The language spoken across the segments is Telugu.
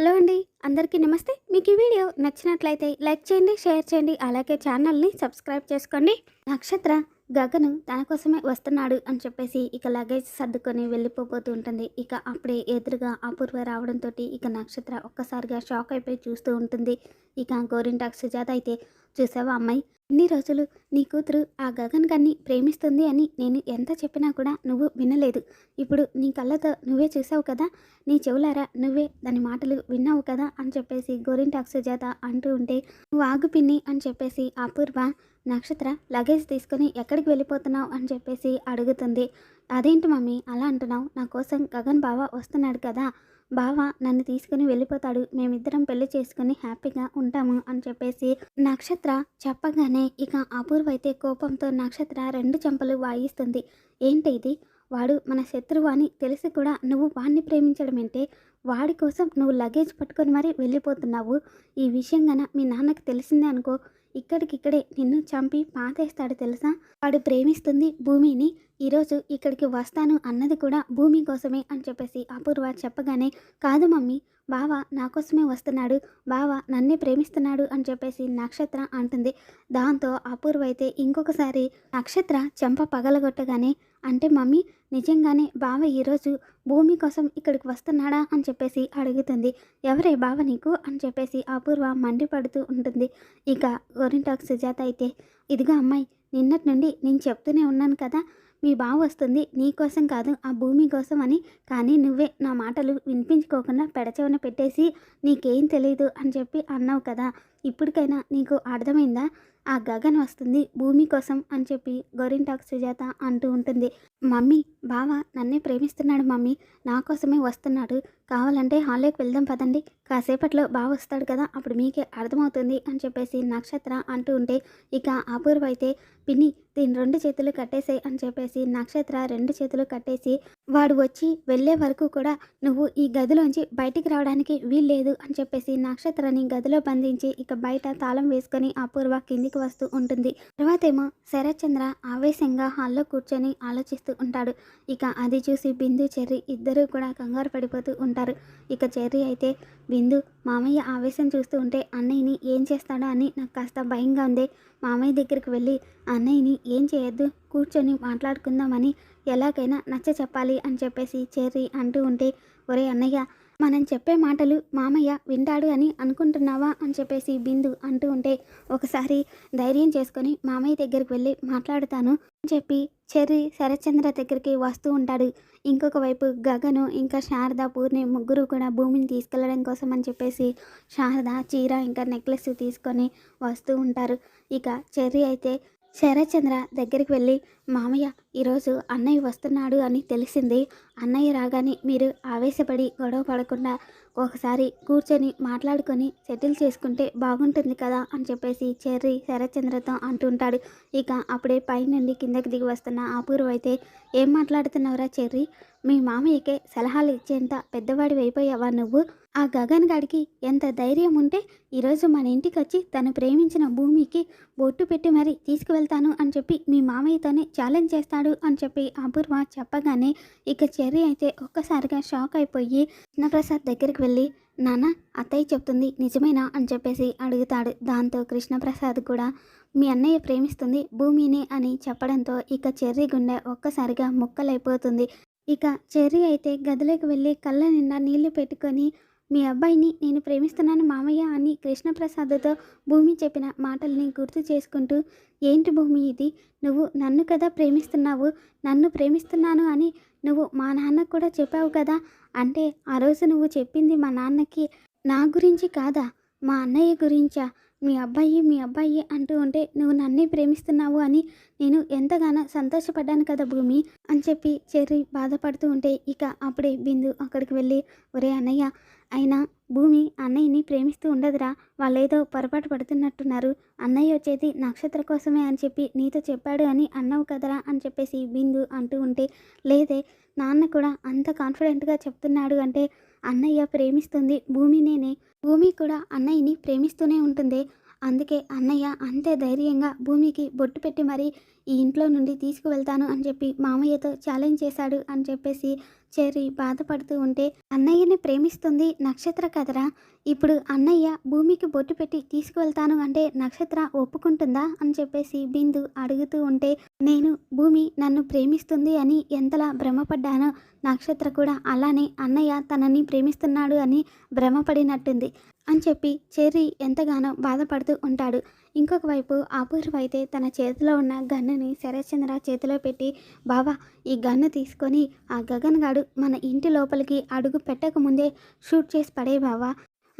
హలో అండి అందరికీ నమస్తే. మీకు ఈ వీడియో నచ్చినట్లయితే లైక్ చేయండి షేర్ చేయండి అలాగే ఛానల్ని సబ్స్క్రైబ్ చేసుకోండి. నక్షత్ర గగను తన కోసమే వస్తున్నాడు అని చెప్పేసి ఇక లగేజ్ సర్దుకొని వెళ్ళిపోతూ ఉంటుంది. ఇక అప్పుడే ఎదురుగా అపూర్వ రావడంతో ఇక నక్షత్ర ఒక్కసారిగా షాక్ అయిపోయి చూస్తూ ఉంటుంది. ఇక గోరింటాక్ సుజాత అయితే చూసావా అమ్మాయి? ఇన్ని రోజులు నీ కూతురు ఆ గగన్ గారిని ప్రేమిస్తుంది అని నేను ఎంత చెప్పినా కూడా నువ్వు వినలేదు. ఇప్పుడు నీ కళ్ళతో నువ్వే చూసావు కదా నీ చెవులారా నువ్వే దాని మాటలు విన్నావు కదా అని చెప్పేసి గోరింటాక్ సుజాత అంటూ ఉంటే నువ్వు ఆగు పిన్ని అని చెప్పేసి అపూర్వ నక్షత్ర లగేజ్ తీసుకొని ఎక్కడికి వెళ్ళిపోతున్నావు? అని చెప్పేసి అడుగుతుంది. అదేంటి మమ్మీ అలా అంటున్నావు? నా కోసం గగన్ బావ వస్తున్నాడు కదా బావ నన్ను తీసుకుని వెళ్ళిపోతాడు. మేమిద్దరం పెళ్ళి చేసుకుని హ్యాపీగా ఉంటాము అని చెప్పేసి నక్షత్ర చెప్పగానే ఇక అపూర్వ అయితే కోపంతో నక్షత్ర రెండు చెంపలు వాయిస్తుంది. ఏంటి ఇది? వాడు మన శత్రువు అని తెలిసి కూడా నువ్వు వాడిని ప్రేమించడం ఏంటే వాడి కోసం నువ్వు లగేజ్ పట్టుకొని మరీ వెళ్ళిపోతున్నావు. ఈ విషయం గన మీ నాన్నకి తెలిసిందే అనుకో ఇక్కడికిక్కడే నిన్ను చంపి పాతేస్తాడు తెలుసా? వాడు ప్రేమిస్తుంది భూమిని. ఈరోజు ఇక్కడికి వస్తాను అన్నది కూడా భూమి కోసమే అని చెప్పేసి అపూర్వ చెప్పగానే కాదు మమ్మీ బావ నా కోసమే వస్తున్నాడు. బావ నన్నే ప్రేమిస్తున్నాడు అని చెప్పేసి నక్షత్ర అంటుంది. దాంతో అపూర్వ అయితే ఇంకొకసారి నక్షత్ర చెంప పగలగొట్టగానే అంటే మమ్మీ నిజంగానే బావ ఈరోజు భూమి కోసం ఇక్కడికి వస్తున్నాడా? అని చెప్పేసి అడుగుతుంది. ఎవరే బావ నీకు? అని చెప్పేసి అపూర్వ మండిపడుతూ ఉంటుంది. ఇక గోరింటాక్ సుజాత అయితే ఇదిగో అమ్మాయి నిన్నటి నుండి నేను చెప్తూనే ఉన్నాను కదా మీ బావ వస్తుంది నీ కోసం కాదు ఆ భూమి కోసం అని. కానీ నువ్వే నా మాటలు వినిపించుకోకుండా పెడచవన పెట్టేసి నీకేం తెలియదు అని చెప్పి అన్నావు కదా ఇప్పటికైనా నీకు అర్థమైందా? ఆ గగన్ వస్తుంది భూమి కోసం అని చెప్పి గోరింటాక్ సుజాత అంటూ ఉంటుంది. మమ్మీ బావ నన్నే ప్రేమిస్తున్నాడు మమ్మీ. నా కోసమే వస్తున్నాడు. కావాలంటే హాల్లోకి వెళ్దాం పదండి. కాసేపట్లో బావ వస్తాడు కదా అప్పుడు మీకే అర్థమవుతుంది అని చెప్పేసి నక్షత్ర అంటూ ఉంటే ఇక అపూర్వ అయితే పిన్ని దీని రెండు చేతులు కట్టేసాయి అని చెప్పేసి నక్షత్ర రెండు చేతులు కట్టేసి వాడు వచ్చి వెళ్ళే వరకు కూడా నువ్వు ఈ గదిలోంచి బయటికి రావడానికి వీల్లేదు అని చెప్పేసి నక్షత్రాన్ని గదిలో బంధించి ఇక బయట తాళం వేసుకొని అపూర్వ కిందికి వస్తూ ఉంటుంది. తర్వాతేమో శరత్చంద్ర ఆవేశంగా హాల్లో కూర్చొని ఆలోచిస్తూ ఉంటాడు. ఇక అది చూసి బిందు చెర్రి ఇద్దరూ కూడా కంగారు పడిపోతూ ఉంటారు. ఇక చెర్రి అయితే బిందు మామయ్య ఆవేశం చూస్తూ ఉంటే అన్నయ్యని ఏం చేస్తాడో అని నాకు కాస్త భయంగా ఉంది. మామయ్య దగ్గరికి వెళ్ళి అన్నయ్యని ఏం చేయొద్దు కూర్చొని మాట్లాడుకుందామని ఎలాగైనా నచ్చ చెప్పాలి అని చెప్పేసి చెర్రి అంటూ ఉంటే ఒరే అన్నయ్య మనం చెప్పే మాటలు మామయ్య వింటాడు అని అనుకుంటున్నావా అని చెప్పేసి బిందు అంటూ ఉంటే ఒకసారి ధైర్యం చేసుకొని మామయ్య దగ్గరికి వెళ్ళి మాట్లాడుతాను అని చెప్పి చెర్రి శరత్చంద్ర దగ్గరికి వస్తూ ఉంటాడు. ఇంకొక వైపు గగను ఇంకా శారద పూర్ణి ముగ్గురు కూడా భూమిని తీసుకెళ్ళడం కోసం అని చెప్పేసి శారద చీర ఇంకా నెక్లెస్ తీసుకొని వస్తూ ఉంటారు. ఇక చెర్రి అయితే శరత్చంద్ర దగ్గరికి వెళ్ళి మామయ్య ఈరోజు అన్నయ్య వస్తున్నాడు అని తెలిసింది. అన్నయ్య రాగానే మీరు ఆవేశపడి గొడవ పడకుండా ఒకసారి కూర్చొని మాట్లాడుకొని సెటిల్ చేసుకుంటే బాగుంటుంది కదా అని చెప్పేసి చెర్రీ శరత్చంద్రతో అంటుంటాడు. ఇక అప్పుడే పైనుండి కిందకి దిగి వస్తున్న అపూర్వ అయితే ఏం మాట్లాడుతున్నావురా చెర్రి? మీ మామయ్యకే సలహాలు ఇచ్చేంత పెద్దవాడి అయిపోయావా నువ్వు? ఆ గగన్ గాడికి ఎంత ధైర్యం ఉంటే ఈరోజు మన ఇంటికి వచ్చి తను ప్రేమించిన భూమికి బొట్టు పెట్టి మరీ తీసుకువెళ్తాను అని చెప్పి మీ మామయ్యతోనే ఛాలెంజ్ చేస్తాడు అని చెప్పి అపూర్వ చెప్పగానే ఇక చెర్రీ అయితే ఒక్కసారిగా షాక్ అయిపోయి కృష్ణప్రసాద్ దగ్గరికి వెళ్ళి నాన్న అత్తయ్య చెప్తుంది నిజమేనా? అని చెప్పేసి అడుగుతాడు. దాంతో కృష్ణప్రసాద్ కూడా మీ అన్నయ్య ప్రేమిస్తుంది భూమిని అని చెప్పడంతో ఇక చెర్రి గుండె ఒక్కసారిగా ముక్కలైపోతుంది. ఇక చెర్రి అయితే గదిలోకి వెళ్ళి కళ్ళ నిండా నీళ్ళు పెట్టుకొని మీ అబ్బాయిని నేను ప్రేమిస్తున్నాను మామయ్య అని కృష్ణప్రసాద్తో భూమి చెప్పిన మాటల్ని గుర్తు చేసుకుంటూ ఏంటి భూమి ఇది? నువ్వు నన్ను కదా ప్రేమిస్తున్నావు? నన్ను ప్రేమిస్తున్నాను అని నువ్వు మా నాన్నకు కూడా చెప్పావు కదా? అంటే ఆ రోజు నువ్వు చెప్పింది మా నాన్నకి నా గురించి కాదా? మా అన్నయ్య గురించా? మీ అబ్బాయి మీ అబ్బాయి అంటూ ఉంటే నువ్వు నన్నే ప్రేమిస్తున్నావు అని నేను ఎంతగానో సంతోషపడ్డాను కదా భూమి? అని చెప్పి చెర్రి బాధపడుతూ ఉంటే ఇక అప్పుడే బిందు అక్కడికి వెళ్ళి ఒరే అన్నయ్య అయినా భూమి అన్నయ్యని ప్రేమిస్తూ ఉండదురా. వాళ్ళేదో పొరపాటు పడుతున్నట్టున్నారు. అన్నయ్య వచ్చేది నక్షత్ర కోసమే అని చెప్పి నీతో చెప్పాడు అని అన్నావు కదరా అని చెప్పేసి బిందు అంటూ ఉంటే లేదే నాన్న కూడా అంత కాన్ఫిడెంట్గా చెప్తున్నాడు అంటే అన్నయ్య ప్రేమిస్తుంది భూమినేనే. భూమి కూడా అన్నయ్యని ప్రేమిస్తూనే ఉంటుంది. అందుకే అన్నయ్య అంతే ధైర్యంగా భూమికి బొట్టు పెట్టి మరీ ఈ ఇంట్లో నుండి తీసుకువెళ్తాను అని చెప్పి మామయ్యతో ఛాలెంజ్ చేశాడు అని చెప్పేసి చెర్రీ బాధపడుతూ ఉంటే అన్నయ్యని ప్రేమిస్తుంది నక్షత్ర కదరా? ఇప్పుడు అన్నయ్య భూమికి బొట్టు పెట్టి తీసుకువెళ్తాను అంటే నక్షత్ర ఒప్పుకుంటుందా? అని చెప్పేసి బిందు అడుగుతూ ఉంటే నేను భూమి నన్ను ప్రేమిస్తుంది అని ఎంతలా భ్రమపడ్డానో నక్షత్ర కూడా అలానే అన్నయ్య తనని ప్రేమిస్తున్నాడు అని భ్రమపడినట్టుంది అని చెప్పి చెర్రీ ఎంతగానో బాధపడుతూ ఉంటాడు. ఇంకొక వైపు అపూర్వ అయితే తన చేతిలో ఉన్న గన్నుని శరత్చంద్ర చేతిలో పెట్టి బావా ఈ గన్ను తీసుకొని ఆ గగన్ గాడు మన ఇంటి లోపలికి అడుగు పెట్టకముందే షూట్ చేసి పడే బావా.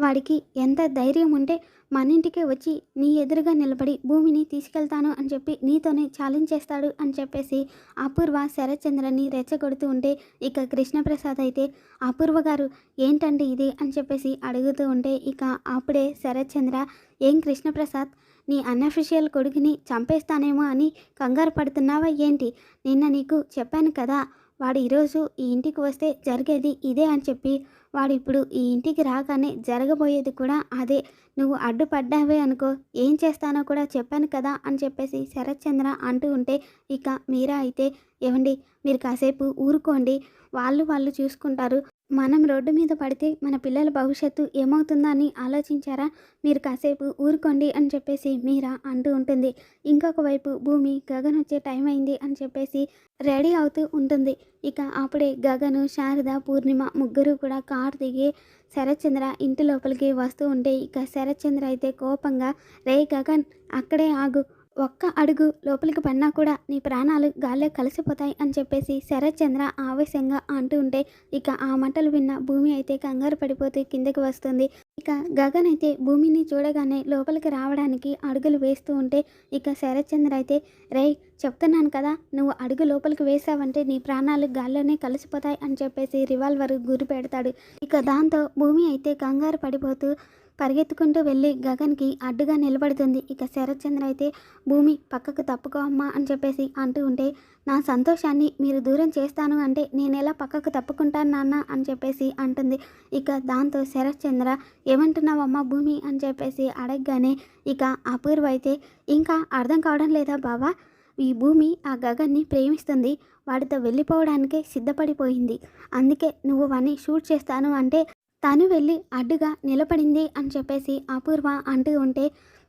వాడికి ఎంత ధైర్యం ఉంటే మన ఇంటికే వచ్చి నీ ఎదురుగా నిలబడి భూమిని తీసుకెళ్తాను అని చెప్పి నీతోనే ఛాలెంజ్ చేస్తాడు అని చెప్పేసి అపూర్వ శరత్చంద్రని రెచ్చగొడుతూ ఉంటే ఇక కృష్ణప్రసాద్ అయితే అపూర్వ గారు ఏంటండి ఇది? అని చెప్పేసి అడుగుతూ ఉంటే ఇక అప్పుడే శరత్చంద్ర ఏం కృష్ణప్రసాద్ నీ అన్అఫిషియల్ కొడుకుని చంపేస్తానేమో అని కంగారు పడుతున్నావా ఏంటి? నిన్న నీకు చెప్పాను కదా వాడు ఈరోజు ఈ ఇంటికి వస్తే జరిగేది ఇదే అని చెప్పి వాడు ఇప్పుడు ఈ ఇంటికి రాగానే జరగబోయేది కూడా అదే. నువ్వు అడ్డుపడ్డావే అనుకో ఏం చేస్తానో కూడా చెప్పాను కదా అని చెప్పేసి శరత్చంద్ర అంటూ ఉంటే ఇక మీరా అయితే ఏమండి మీరు కాసేపు ఊరుకోండి వాళ్ళు వాళ్ళు చూసుకుంటారు. మనం రోడ్డు మీద పడితే మన పిల్లల భవిష్యత్తు ఏమవుతుందా అని ఆలోచించారా? మీరు కాసేపు ఊరుకోండి అని చెప్పేసి మీరా అంటూ ఉంటుంది. ఇంకొక వైపు భూమి గగన్ వచ్చే టైం అయింది అని చెప్పేసి రెడీ అవుతూ ఉంటుంది. ఇక అప్పుడే గగను శారద పూర్ణిమ ముగ్గురు కూడా కారు దిగి శరత్చంద్ర ఇంటి లోపలికి వస్తూ ఉంటే ఇక శరత్చంద్ర అయితే కోపంగా రే గగన్ అక్కడే ఆగు. ఒక్క అడుగు లోపలికి పడినా కూడా నీ ప్రాణాలు గాల్లో కలిసిపోతాయి అని చెప్పేసి శరత్చంద్ర ఆవేశంగా అంటూ ఉంటే ఇక ఆ మాటలు విన్న భూమి అయితే కంగారు పడిపోతూ కిందకి వస్తుంది. ఇక గగన్ అయితే భూమిని చూడగానే లోపలికి రావడానికి అడుగులు వేస్తూ ఉంటే ఇక శరత్చంద్ర అయితే రేయ్ చెప్తున్నాను కదా నువ్వు అడుగు లోపలికి వేసావంటే నీ ప్రాణాలు గాల్లోనే కలిసిపోతాయి అని చెప్పేసి రివాల్వర్ గురి పెడతాడు. ఇక దాంతో భూమి అయితే కంగారు పడిపోతూ పరిగెత్తుకుంటూ వెళ్ళి గగన్కి అడ్డుగా నిలబడుతుంది. ఇక శరత్చంద్ర అయితే భూమి పక్కకు తప్పుకో అమ్మా అని చెప్పేసి అంటూ ఉంటే నా సంతోషాన్ని మీరు దూరం చేస్తాను అంటే నేను ఎలా పక్కకు తప్పుకుంటాను నాన్న అని చెప్పేసి అంటుంది. ఇక దాంతో శరత్చంద్ర ఏమంటున్నావమ్మా భూమి అని చెప్పేసి అడగగానే ఇక అపూర్వ అయితే ఇంకా అర్థం కావడం లేదా బావా? ఈ భూమి ఆ గగన్ని ప్రేమిస్తుంది. వాడితో వెళ్ళిపోవడానికే సిద్ధపడిపోయింది. అందుకే నువ్వు వాణ్ణి షూట్ చేస్తాను అంటే తను వెళ్ళి అడ్డుగా నిలబడింది అని చెప్పేసి అపూర్వ అంటూ ఉంటే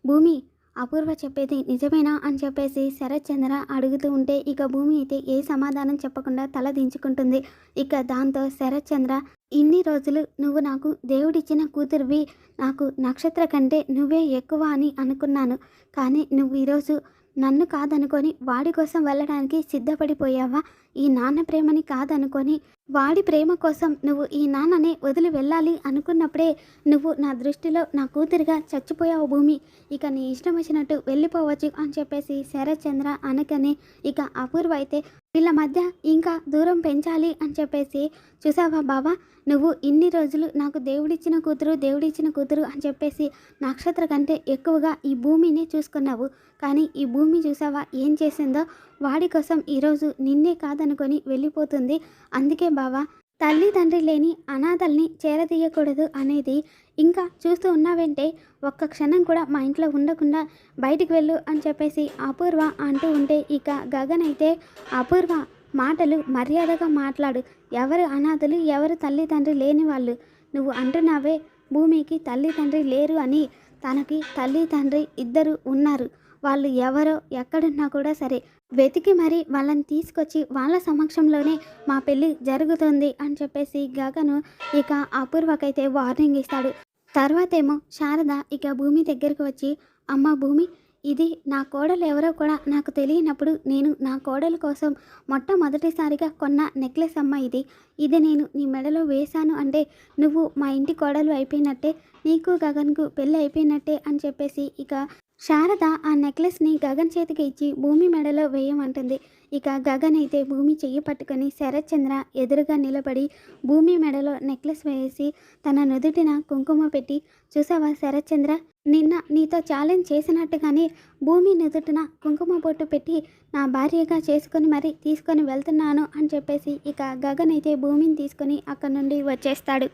భూమి అపూర్వ చెప్పేది నిజమేనా అని చెప్పేసి శరత్చంద్ర అడుగుతూ ఉంటే ఇక భూమి అయితే ఏ సమాధానం చెప్పకుండా తల దించుకుంటుంది. ఇక దాంతో శరత్చంద్ర ఇన్ని రోజులు నువ్వు నాకు దేవుడిచ్చిన కూతురువి. నాకు నక్షత్ర కంటే నువ్వే ఎక్కువ అని అనుకున్నాను. కానీ నువ్వు ఈరోజు నన్ను కాదనుకొని వాడి కోసం వెళ్ళడానికి సిద్ధపడిపోయావా? ఈ నాన్న ప్రేమని కాదనుకొని వాడి ప్రేమ కోసం నువ్వు ఈ నాన్నని వదిలి వెళ్ళాలి అనుకున్నప్పుడే నువ్వు నా దృష్టిలో నా కూతురిగా చచ్చిపోయావు భూమి. ఇక నీ ఇష్టం వచ్చినట్టు వెళ్ళిపోవచ్చు అని చెప్పేసి శరత్చంద్ర అనకనే ఇక అపూర్వ అయితే వీళ్ళ మధ్య ఇంకా దూరం పెంచాలి అని చెప్పేసి చూసావా బావా? నువ్వు ఇన్ని రోజులు నాకు దేవుడిచ్చిన కూతురు దేవుడిచ్చిన కూతురు అని చెప్పేసి నక్షత్ర కంటే ఎక్కువగా ఈ భూమిని చూసుకున్నావు. కానీ ఈ భూమి చూసావా? ఏం చేసిందో? వాడి కోసం ఈరోజు నిన్నే కాదనుకొని వెళ్ళిపోతుంది. అందుకే బావా తల్లి తండ్రి లేని అనాథల్ని చేరదీయకూడదు అనేది ఇంకా చూస్తూ ఉన్నావంటే ఒక్క క్షణం కూడా మా ఇంట్లో ఉండకుండా బయటికి వెళ్ళు అని చెప్పేసి అపూర్వ అంటూ ఉంటే ఇక గగన్ అయితే అపూర్వ మాటలు మర్యాదగా మాట్లాడు. ఎవరు అనాథలు ఎవరు తల్లి తండ్రి లేని వాళ్ళు. నువ్వు అంటున్నావే భూమికి తల్లి తండ్రి లేరు అని తనకి తల్లి తండ్రి ఇద్దరు ఉన్నారు. వాళ్ళు ఎవరో ఎక్కడున్నా కూడా సరే. వెతికి మరి వాళ్ళని తీసుకొచ్చి వాళ్ళ సమక్షంలోనే మా పెళ్ళి జరుగుతుంది అని చెప్పేసి గగను ఇక అపూర్వకైతే వార్నింగ్ ఇస్తాడు. తర్వాతేమో శారద ఇక భూమి దగ్గరకు వచ్చి అమ్మ భూమి ఇది నా కోడలు ఎవరో కూడా నాకు తెలియనప్పుడు నేను నా కోడల కోసం మొట్టమొదటిసారిగా కొన్న నెక్లెస్ అమ్మ ఇది. ఇది నేను నీ మెడలో వేశాను అంటే నువ్వు మా ఇంటి కోడలు అయిపోయినట్టే నీకు గగన్కు పెళ్ళి అయిపోయినట్టే అని చెప్పేసి ఇక శారద ఆ నెక్లెస్ని గగన్ చేతికి ఇచ్చి భూమి మెడలో వేయమంటుంది. ఇక గగన్ అయితే భూమి చెయ్యి పట్టుకొని శరత్చంద్ర ఎదురుగా నిలబడి భూమి మెడలో నెక్లెస్ వేసి తన నుదుటిన కుంకుమ పెట్టి చూసావా శరత్చంద్ర? నిన్న నీతో ఛాలెంజ్ చేసినట్టుగానే భూమి నుదుటిన కుంకుమ బొట్టు పెట్టి నా భార్యగా చేసుకొని మరి తీసుకొని వెళ్తున్నాను అని చెప్పేసి ఇక గగన్ అయితే భూమిని తీసుకొని అక్కడ నుండి వచ్చేస్తాడు.